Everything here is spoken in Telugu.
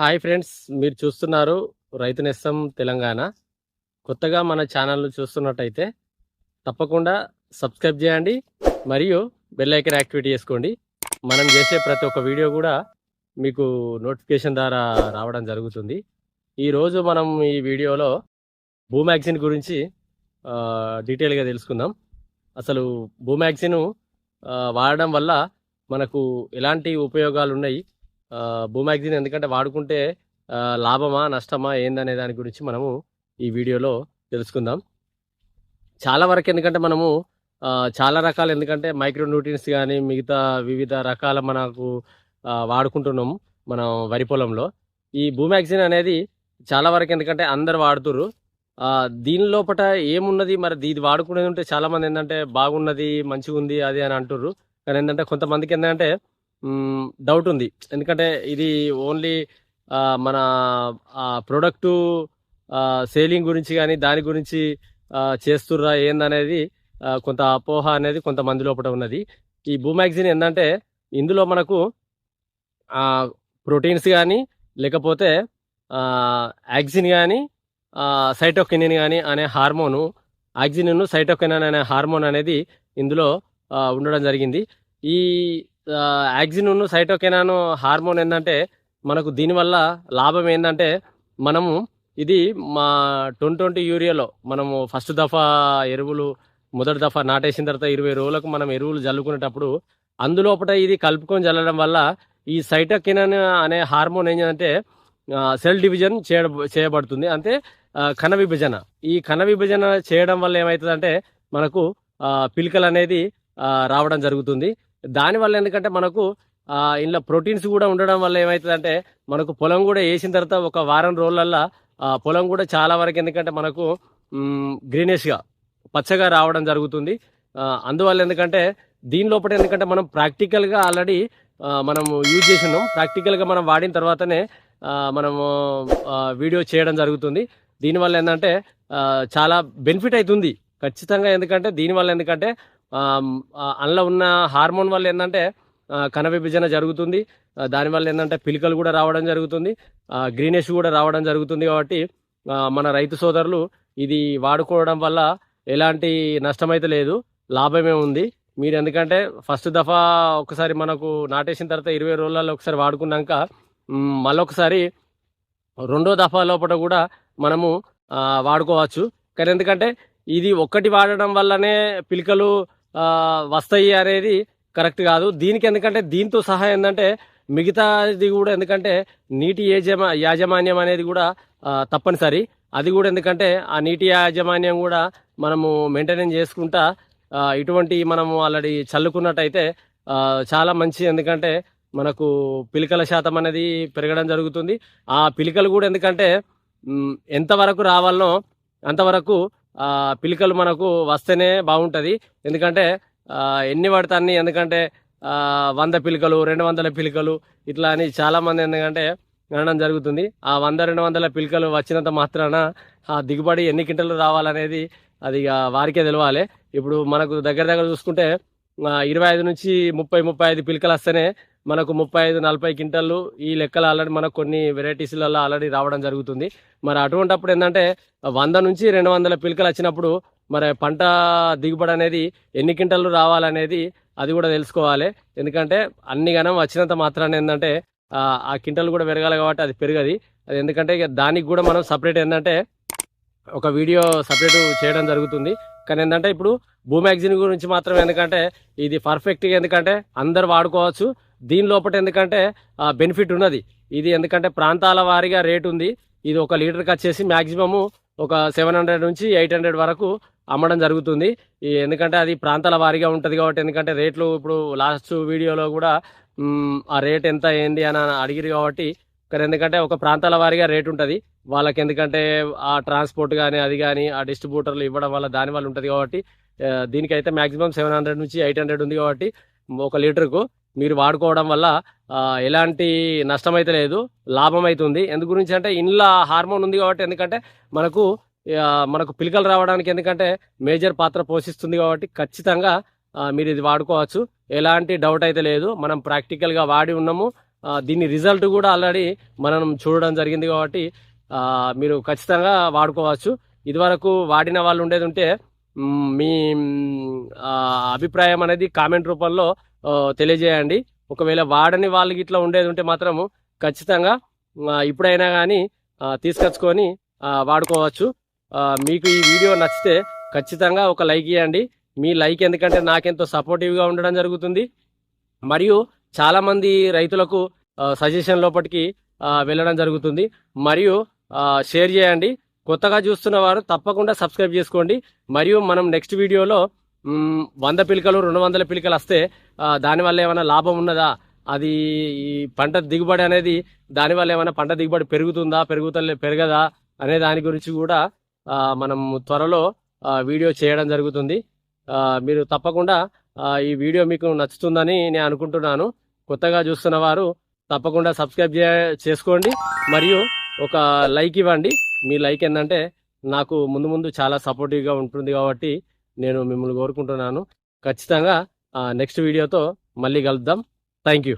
హాయ్ ఫ్రెండ్స్ మీరు చూస్తున్నారు రైతు నేస్తం తెలంగాణ. కొత్తగా మన ఛానల్ను చూస్తున్నట్టయితే తప్పకుండా సబ్స్క్రైబ్ చేయండి మరియు బెల్ ఐకన్ యాక్టివేట్ చేసుకోండి. మనం చేసే ప్రతి ఒక్క వీడియో కూడా మీకు నోటిఫికేషన్ ద్వారా రావడం జరుగుతుంది. ఈరోజు మనం ఈ వీడియోలో భూమ్యాక్సిన్ గురించి డీటెయిల్గా తెలుసుకుందాం. అసలు భూ మ్యాగ్జిన్ వాడడం వల్ల మనకు ఎలాంటి ఉపయోగాలు ఉన్నాయి ఆ, భూమ్యాగ్జిన్ ఎందుకంటే వాడుకుంటే లాభమా నష్టమా ఏందనే దాని గురించి మనము ఈ వీడియోలో తెలుసుకుందాం. చాలా వరకు ఎందుకంటే మనము చాలా రకాలు ఎందుకంటే మైక్రో న్యూట్రియన్స్ కానీ మిగతా వివిధ రకాల మనకు వాడుకుంటున్నాము మనం వరి పొలంలో. ఈ భూమ్యాగ్జిన్ అనేది చాలా వరకు ఎందుకంటే అందరు వాడుతుర్రు. దీని లోపల ఏమున్నది? మరి ఇది వాడుకునేది ఉంటే చాలామంది ఏంటంటే బాగున్నది మంచిగా ఉంది అది అని అంటుర్రు. కానీ ఏంటంటే కొంతమందికి ఏంటంటే డౌట్ ఉంది. ఎందుకంటే ఇది ఓన్లీ ఆ, మన ప్రొడక్టు సేలింగ్ గురించి కానీ దాని గురించి చేస్తుర్రా ఏందనేది కొంత అపోహ అనేది కొంతమంది లోపల ఉన్నది. ఈ భూమ్యాగ్జిన్ ఏంటంటే ఇందులో మనకు ప్రోటీన్స్ కానీ లేకపోతే యాక్సిన్ కానీ సైటోకినిన్ కానీ అనే హార్మోను ఆక్సిజన్ సైటోకినిన్ అనే హార్మోన్ అనేది ఇందులో ఉండడం జరిగింది. ఈ యాక్సిన్ సైటోకెనాను హార్మోన్ ఏంటంటే మనకు దీనివల్ల లాభం ఏంటంటే మనము ఇది మా ట్వంటీ ట్వంటీ యూరియాలో మనము ఫస్ట్ దఫా ఎరువులు మొదటి దఫా నాటేసిన తర్వాత ఇరవై రోజులకు మనం ఎరువులు జల్లుకునేటప్పుడు అందులోపట ఇది కలుపుకొని జల్లడం వల్ల ఈ సైటోకెనాన్ అనే హార్మోన్ ఏంటంటే సెల్ డివిజన్ చేయడం చేయబడుతుంది. అంటే కణ విభజన. ఈ కణ విభజన చేయడం వల్ల ఏమవుతుందంటే మనకు పిలికలు అనేది రావడం జరుగుతుంది. దానివల్ల ఎందుకంటే మనకు ఇందులో ప్రోటీన్స్ కూడా ఉండడం వల్ల ఏమవుతుందంటే మనకు పొలం కూడా వేసిన తర్వాత ఒక వారం రోజులల్లో పొలం కూడా చాలా వరకు ఎందుకంటే మనకు గ్రీనిష్గా పచ్చగా రావడం జరుగుతుంది. అందువల్ల ఎందుకంటే దీని లోపల ఎందుకంటే మనం ప్రాక్టికల్గా ఆల్రెడీ మనం యూజ్ చేసినాం. ప్రాక్టికల్గా మనం వాడిన తర్వాతనే మనము వీడియో చేయడం జరుగుతుంది. దీనివల్ల ఏంటంటే చాలా బెనిఫిట్ అవుతుంది. ఖచ్చితంగా ఎందుకంటే దీనివల్ల ఎందుకంటే అందులో ఉన్న హార్మోన్ వల్ల ఏంటంటే కణ విభజన జరుగుతుంది. దానివల్ల ఏంటంటే పిలికలు కూడా రావడం జరుగుతుంది. గ్రీనిష్ కూడా రావడం జరుగుతుంది కాబట్టి మన రైతు సోదరులు ఇది వాడుకోవడం వల్ల ఎలాంటి నష్టమైతే లేదు లాభమే ఉంది. మీరు ఎందుకంటే ఫస్ట్ దఫా ఒకసారి మనకు నాటేసిన తర్వాత ఇరవై రోజులలో ఒకసారి వాడుకున్నాక మళ్ళొకసారి రెండో దఫా లోపల కూడా మనము వాడుకోవచ్చు. కానీ ఎందుకంటే ఇది ఒక్కటి వాడడం వల్లనే పిలికలు వస్తాయి అనేది కరెక్ట్ కాదు. దీనికి ఎందుకంటే దీంతో సహా ఏంటంటే మిగతాది కూడా ఎందుకంటే నీటి యాజమా యాజమాన్యం అనేది కూడా తప్పనిసరి. అది కూడా ఎందుకంటే ఆ నీటి యాజమాన్యం కూడా మనము మెయింటెనెన్స్ చేసుకుంటా ఇటువంటి మనము ఆల్రెడీ చల్లుకున్నట్టయితే చాలా మంచి ఎందుకంటే మనకు పిలికల శాతం అనేది పెరగడం జరుగుతుంది. ఆ పిలికలు కూడా ఎందుకంటే ఎంతవరకు రావాలనో అంతవరకు పిలికలు మనకు వస్తేనే బాగుంటుంది. ఎందుకంటే ఎన్ని పడతాన్ని ఎందుకంటే వంద పిలికలు రెండు వందల పిలికలు ఇట్లా అని చాలామంది ఎందుకంటే అనడం జరుగుతుంది. ఆ వంద రెండు వందల పిలికలు వచ్చినంత మాత్రాన ఆ దిగుబడి ఎన్ని కింటలు రావాలనేది అది ఇక వారికే తెలవాలి. ఇప్పుడు మనకు దగ్గర దగ్గర చూసుకుంటే ఇరవై ఐదు నుంచి ముప్పై ముప్పై ఐదు పిలికలు వస్తేనే మనకు ముప్పై ఐదు నలభై క్వింటళ్ళు ఈ లెక్కలు ఆల్రెడీ మనకు కొన్ని వెరైటీస్లలో ఆల్రెడీ రావడం జరుగుతుంది. మరి అటువంటప్పుడు ఏంటంటే వంద నుంచి రెండు వందల పిలకలు వచ్చినప్పుడు మరి పంట దిగుబడి అనేది ఎన్ని క్వింటళ్ళు రావాలనేది అది కూడా తెలుసుకోవాలి. ఎందుకంటే అన్ని గణం వచ్చినంత మాత్రాన్ని ఏంటంటే ఆ, ఆ క్వింటల్ కూడా పెరగాలి కాబట్టి అది పెరగది. అది ఎందుకంటే ఇక దానికి కూడా మనం సపరేట్ ఏంటంటే ఒక వీడియో సపరేట్ చేయడం జరుగుతుంది. కానీ ఏంటంటే ఇప్పుడు భూమ్యాగ్జిన్ గురించి మాత్రం ఎందుకంటే ఇది పర్ఫెక్ట్గా ఎందుకంటే అందరు వాడుకోవచ్చు. దీని లోపల ఎందుకంటే బెనిఫిట్ ఉన్నది. ఇది ఎందుకంటే ప్రాంతాల వారీగా రేట్ ఉంది. ఇది ఒక లీటర్కి వచ్చేసి మ్యాక్సిమము ఒక సెవెన్ హండ్రెడ్ నుంచి ఎయిట్ హండ్రెడ్ వరకు అమ్మడం జరుగుతుంది. ఈ ఎందుకంటే అది ప్రాంతాల వారీగా ఉంటుంది కాబట్టి ఎందుకంటే రేట్లు ఇప్పుడు లాస్ట్ వీడియోలో కూడా ఆ రేట్ ఎంత ఏంది అని అడిగిరు కాబట్టి కానీ ఎందుకంటే ఒక ప్రాంతాల వారీగా రేట్ ఉంటుంది. వాళ్ళకి ఎందుకంటే ఆ ట్రాన్స్పోర్ట్ కానీ అది కానీ ఆ డిస్ట్రిబ్యూటర్లు ఇవ్వడం వల్ల దాని వల్ల ఉంటుంది కాబట్టి దీనికైతే మ్యాక్సిమం సెవెన్ హండ్రెడ్ నుంచి ఎయిట్ హండ్రెడ్ ఉంది కాబట్టి ఒక లీటర్కు మీరు వాడుకోవడం వల్ల ఎలాంటి నష్టం అయితే లేదు లాభం అవుతుంది ఎందు గురించి అంటే ఇంట్లో హార్మోన్ ఉంది కాబట్టి ఎందుకంటే మనకు మనకు పిలకలు రావడానికి ఎందుకంటే మేజర్ పాత్ర పోషిస్తుంది కాబట్టి ఖచ్చితంగా మీరు ఇది వాడుకోవచ్చు. ఎలాంటి డౌట్ అయితే లేదు మనం ప్రాక్టికల్గా వాడి ఉన్నాము. దీని రిజల్ట్ కూడా ఆల్రెడీ మనం చూడడం జరిగింది కాబట్టి మీరు ఖచ్చితంగా వాడుకోవచ్చు. ఇదివరకు వాడిన వాళ్ళు ఉండేది ఉంటే మీ అభిప్రాయం అనేది కామెంట్ రూపంలో తెలియజేయండి. ఒకవేళ వాడని వాళ్ళకి ఇట్లా ఉండేది ఉంటే మాత్రము ఖచ్చితంగా ఇప్పుడైనా కానీ తీసుకొచ్చుకొని వాడుకోవచ్చు. మీకు ఈ వీడియో నచ్చితే ఖచ్చితంగా ఒక లైక్ ఇవ్వండి మీ లైక్ ఎందుకంటే నాకెంతో సపోర్టివ్గా ఉండడం జరుగుతుంది. మరియు చాలామంది రైతులకు సజెషన్ లోపలికి వెళ్ళడం జరుగుతుంది. మరియు షేర్ చేయండి. కొత్తగా చూస్తున్న వారు తప్పకుండా సబ్స్క్రైబ్ చేసుకోండి. మరియు మనం నెక్స్ట్ వీడియోలో వంద పిలికలు రెండు వందల పిలికలు వస్తే దానివల్ల ఏమైనా లాభం ఉన్నదా? అది ఈ పంట దిగుబడి అనేది దానివల్ల ఏమైనా పంట దిగుబడి పెరుగుతుందా? పెరుగుతలే పెరగదా? అనే దాని గురించి కూడా మనం త్వరలో వీడియో చేయడం జరుగుతుంది. మీరు తప్పకుండా ఈ వీడియో మీకు నచ్చుతుందని నేను అనుకుంటున్నాను. కొత్తగా చూస్తున్న వారు తప్పకుండా సబ్స్క్రైబ్ చేసుకోండి. మరియు ఒక లైక్ ఇవ్వండి. మీ లైక్ ఏంటంటే నాకు ముందు ముందు చాలా సపోర్టివ్గా ఉంటుంది కాబట్టి నేను మిమ్మల్ని కోరుకుంటున్నాను. ఖచ్చితంగా నెక్స్ట్ వీడియోతో మళ్ళీ కలుద్దాం. Thank you.